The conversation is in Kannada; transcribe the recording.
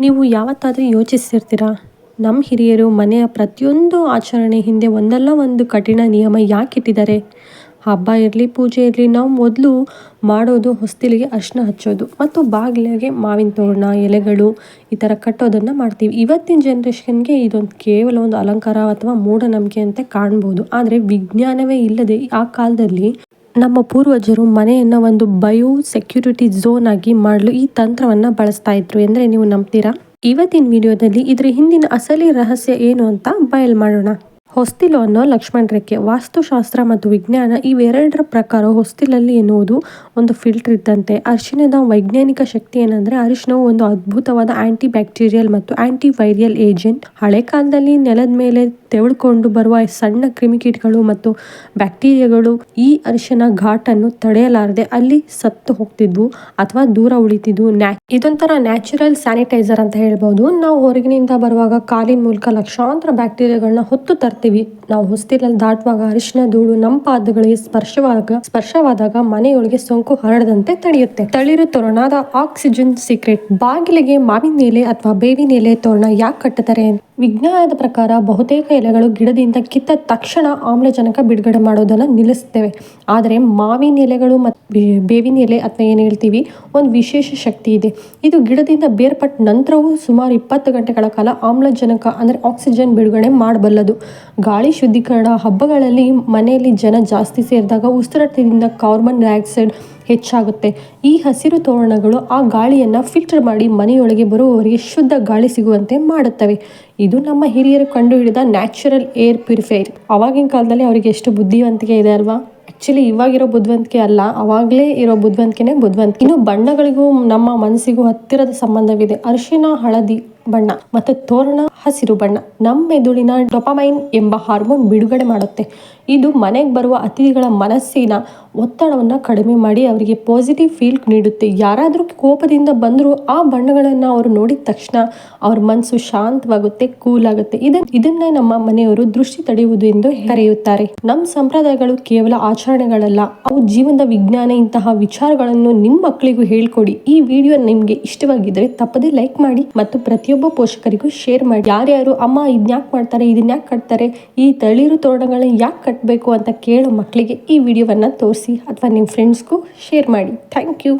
ನೀವು ಯಾವತ್ತಾದರೂ ಯೋಚಿಸಿರ್ತೀರಾ? ನಮ್ಮ ಹಿರಿಯರು ಮನೆಯ ಪ್ರತಿಯೊಂದು ಆಚರಣೆ ಹಿಂದೆ ಒಂದಲ್ಲ ಒಂದು ಕಠಿಣ ನಿಯಮ ಯಾಕೆ ಇಟ್ಟಿದ್ದಾರೆ? ಹಬ್ಬ ಇರಲಿ, ಪೂಜೆ ಇರಲಿ, ನಾವು ಮೊದಲು ಮಾಡೋದು ಹೊಸ್ತಿಲಿಗೆ ಅರ್ಶಿನ ಹಚ್ಚೋದು ಮತ್ತು ಬಾಗಿಲಿಗೆ ಮಾವಿನ ತೋರಣ, ಎಲೆಗಳು ಈ ಥರ ಕಟ್ಟೋದನ್ನು ಮಾಡ್ತೀವಿ. ಇವತ್ತಿನ ಜನ್ರೇಷನ್ಗೆ ಇದೊಂದು ಕೇವಲ ಒಂದು ಅಲಂಕಾರ ಅಥವಾ ಮೂಢನಂಬಿಕೆ ಅಂತ ಕಾಣ್ಬೋದು. ಆದರೆ ವಿಜ್ಞಾನವೇ ಇಲ್ಲದೆ ಆ ಕಾಲದಲ್ಲಿ ನಮ್ಮ ಪೂರ್ವಜರು ಮನೆಯನ್ನು ಒಂದು ಬಯೋ ಸೆಕ್ಯೂರಿಟಿ ಝೋನ್ ಆಗಿ ಮಾಡಲು ಈ ತಂತ್ರವನ್ನು ಬಳಸ್ತಾ ಇದ್ರು ಎಂದರೆ ನೀವು ನಂಬ್ತೀರಾ? ಇವತ್ತಿನ ವಿಡಿಯೋದಲ್ಲಿ ಇದರ ಹಿಂದಿನ ಅಸಲಿ ರಹಸ್ಯ ಏನು ಅಂತ ಬಯಲು ಮಾಡೋಣ. ಹೊಸ್ತಿಲು ಅನ್ನೋ ಲಕ್ಷ್ಮಣ ರೇಖೆ ವಾಸ್ತುಶಾಸ್ತ್ರ ಮತ್ತು ವಿಜ್ಞಾನ ಇವೆರಡರ ಪ್ರಕಾರ ಹೊಸ್ತಿಲಲ್ಲಿ ಎನ್ನುವುದು ಒಂದು ಫಿಲ್ಟರ್ ಇದ್ದಂತೆ. ಅರಿಶಿನದ ವೈಜ್ಞಾನಿಕ ಶಕ್ತಿ ಏನಂದ್ರೆ ಅರಿಶಿನವು ಒಂದು ಅದ್ಭುತವಾದ ಆಂಟಿ ಬ್ಯಾಕ್ಟೀರಿಯಲ್ ಮತ್ತು ಆಂಟಿ ವೈರಿಯಲ್ ಏಜೆಂಟ್. ಹಳೆ ಕಾಲದಲ್ಲಿ ನೆಲದ ಮೇಲೆ ತೆವಳ್ಕೊಂಡು ಬರುವ ಸಣ್ಣ ಕ್ರಿಮಿಕೀಟಗಳು ಮತ್ತು ಬ್ಯಾಕ್ಟೀರಿಯಾಗಳು ಈ ಅರಿಶಿನ ಘಾಟನ್ನು ತಡೆಯಲಾರದೆ ಅಲ್ಲಿ ಸತ್ತು ಹೋಗ್ತಿದ್ವು ಅಥವಾ ದೂರ ಉಳಿತಿದ್ವು. ನ್ಯಾ ಇದೊಂಥರ ನ್ಯಾಚುರಲ್ ಸ್ಯಾನಿಟೈಸರ್ ಅಂತ ಹೇಳ್ಬೋದು. ನಾವು ಹೊರಗಿನಿಂದ ಬರುವಾಗ ಕಾಲಿನ ಮೂಲಕ ಲಕ್ಷಾಂತರ ಬ್ಯಾಕ್ಟೀರಿಯಾಗಳನ್ನ ಹೊತ್ತು ತರ್ತೀವಿ. ನಾವು ಹೊಸ್ತಿಲಲ್ಲಿ ದಾಟುವಾಗ ಅರಿಶಿನ, ಧೂಳು, ನಮ್ಮ ಪಾದಗಳಿಗೆ ಸ್ಪರ್ಶವಾಗ, ಸ್ಪರ್ಶವಾದಾಗ ಮನೆಯೊಳಗೆ ಸೋಂಕು ಹರಡದಂತೆ ತಡೆಯುತ್ತೆ. ತಳಿರು ತೋರಣದ ಆಕ್ಸಿಜನ್ ಸೀಕ್ರೆಟ್ ಬಾಗಿಲಿಗೆ ಮಾವಿನ ಎಲೆ ಅಥವಾ ಬೇವಿನ ಎಲೆ ತೋರಣ ಯಾಕೆ ಕಟ್ಟುತ್ತಾರೆ? ವಿಜ್ಞಾನದ ಪ್ರಕಾರ ಬಹುತೇಕ ಎಲೆಗಳು ಗಿಡದಿಂದ ಕಿತ್ತ ತಕ್ಷಣ ಆಮ್ಲಜನಕ ಬಿಡುಗಡೆ ಮಾಡೋದನ್ನು ನಿಲ್ಲಿಸ್ತೇವೆ. ಆದರೆ ಮಾವಿನ ಎಲೆಗಳು ಮತ್ತು ಬೇವಿನ ಎಲೆ ಅಥವಾ ಏನು ಹೇಳ್ತೀವಿ, ಒಂದು ವಿಶೇಷ ಶಕ್ತಿ ಇದೆ. ಇದು ಗಿಡದಿಂದ ಬೇರ್ಪಟ್ಟ ನಂತರವೂ ಸುಮಾರು ಇಪ್ಪತ್ತು ಗಂಟೆಗಳ ಕಾಲ ಆಮ್ಲಜನಕ ಅಂದರೆ ಆಕ್ಸಿಜನ್ ಬಿಡುಗಡೆ ಮಾಡಬಲ್ಲದು. ಗಾಳಿ ಶುದ್ಧೀಕರಣ ಹಬ್ಬಗಳಲ್ಲಿ ಮನೆಯಲ್ಲಿ ಜನ ಜಾಸ್ತಿ ಸೇರಿದಾಗ ಉಸಿರಾಟದಿಂದ ಕಾರ್ಬನ್ ಡೈಆಕ್ಸೈಡ್ ಹೆಚ್ಚಾಗುತ್ತೆ. ಈ ಹಸಿರು ತೋರಣಗಳು ಆ ಗಾಳಿಯನ್ನು ಫಿಲ್ಟರ್ ಮಾಡಿ ಮನೆಯೊಳಗೆ ಬರುವವರಿಗೆ ಶುದ್ಧ ಗಾಳಿ ಸಿಗುವಂತೆ ಮಾಡುತ್ತವೆ. ಇದು ನಮ್ಮ ಹಿರಿಯರು ಕಂಡುಹಿಡಿದ ನ್ಯಾಚುರಲ್ ಏರ್ ಪ್ಯೂರಿಫೈರ್ ಅವಾಗಿನ ಕಾಲದಲ್ಲಿ ಅವರಿಗೆ ಎಷ್ಟು ಬುದ್ಧಿವಂತಿಕೆ ಇದೆ ಅಲ್ವಾ? ಆ್ಯಕ್ಚುಲಿ ಇವಾಗಿರೋ ಬುದ್ಧಿವಂತಿಕೆ ಅಲ್ಲ. ಅವಾಗಲೇ ಇರೋ ಬುದ್ಧಿವಂತಿಕೆನೇ ಬುದ್ಧಿವಂತಿಕೆ. ಇನ್ನು ಬಣ್ಣಗಳಿಗೂ ನಮ್ಮ ಮನಸ್ಸಿಗೂ ಹತ್ತಿರದ ಸಂಬಂಧವಿದೆ. ಅರಿಶಿನ, ಹಳದಿ ಬಣ್ಣ, ಮತ್ತು ತೋರಣ ಹಸಿರು ಬಣ್ಣ. ನಮ್ಮ ಮೆದುಳಿನ ಡೊಪಮೈನ್ ಎಂಬ ಹಾರ್ಮೋನ್ ಬಿಡುಗಡೆ ಮಾಡುತ್ತೆ. ಇದು ಮನೆಗೆ ಬರುವ ಅತಿಥಿಗಳ ಮನಸ್ಸಿನ ಒತ್ತಡವನ್ನು ಕಡಿಮೆ ಮಾಡಿ ಅವರಿಗೆ ಪಾಸಿಟಿವ್ ಫೀಲ್ ನೀಡುತ್ತೆ. ಯಾರಾದರೂ ಕೋಪದಿಂದ ಬಂದರೂ ಆ ಬಣ್ಣಗಳನ್ನು ಅವರು ನೋಡಿದ ತಕ್ಷಣ ಅವ್ರ ಮನಸ್ಸು ಶಾಂತವಾಗುತ್ತೆ ಕೂಲ್ ಆಗುತ್ತೆ. ಇದನ್ನ ಇದನ್ನೇ ನಮ್ಮ ಮನೆಯವರು ದೃಷ್ಟಿ ತಡೆಯುವುದು ಎಂದು ಕರೆಯುತ್ತಾರೆ. ನಮ್ಮ ಸಂಪ್ರದಾಯಗಳು ಕೇವಲ ಆಚರಣೆಗಳಲ್ಲ, ಅವು ಜೀವನದ ವಿಜ್ಞಾನ ಇಂತಹ ವಿಚಾರಗಳನ್ನು ನಿಮ್ಮ ಮಕ್ಕಳಿಗೂ ಹೇಳ್ಕೊಡಿ. ಈ ವಿಡಿಯೋ ನಿಮಗೆ ಇಷ್ಟವಾಗಿದ್ದರೆ ತಪ್ಪದೆ ಲೈಕ್ ಮಾಡಿ ಮತ್ತು ಪ್ರತಿಯೊಬ್ಬ ಪೋಷಕರಿಗೂ ಶೇರ್ ಮಾಡಿ. ಯಾರ್ಯಾರು ಅಮ್ಮ ಇದನ್ಯಾಕೆ ಮಾಡ್ತಾರೆ ಇದನ್ಯಾಕೆ ಕಟ್ತಾರೆ, ಈ ತಳಿರು ತೋರಣಗಳನ್ನ ಯಾಕೆ ಕಟ್ಟಬೇಕು ಅಂತ ಕೇಳೋ ಮಕ್ಕಳಿಗೆ ಈ ವಿಡಿಯೋವನ್ನು ತೋರಿಸಿ ಅಥವಾ ನಿಮ್ಮ ಫ್ರೆಂಡ್ಸ್ಗೂ ಶೇರ್ ಮಾಡಿ. Thank you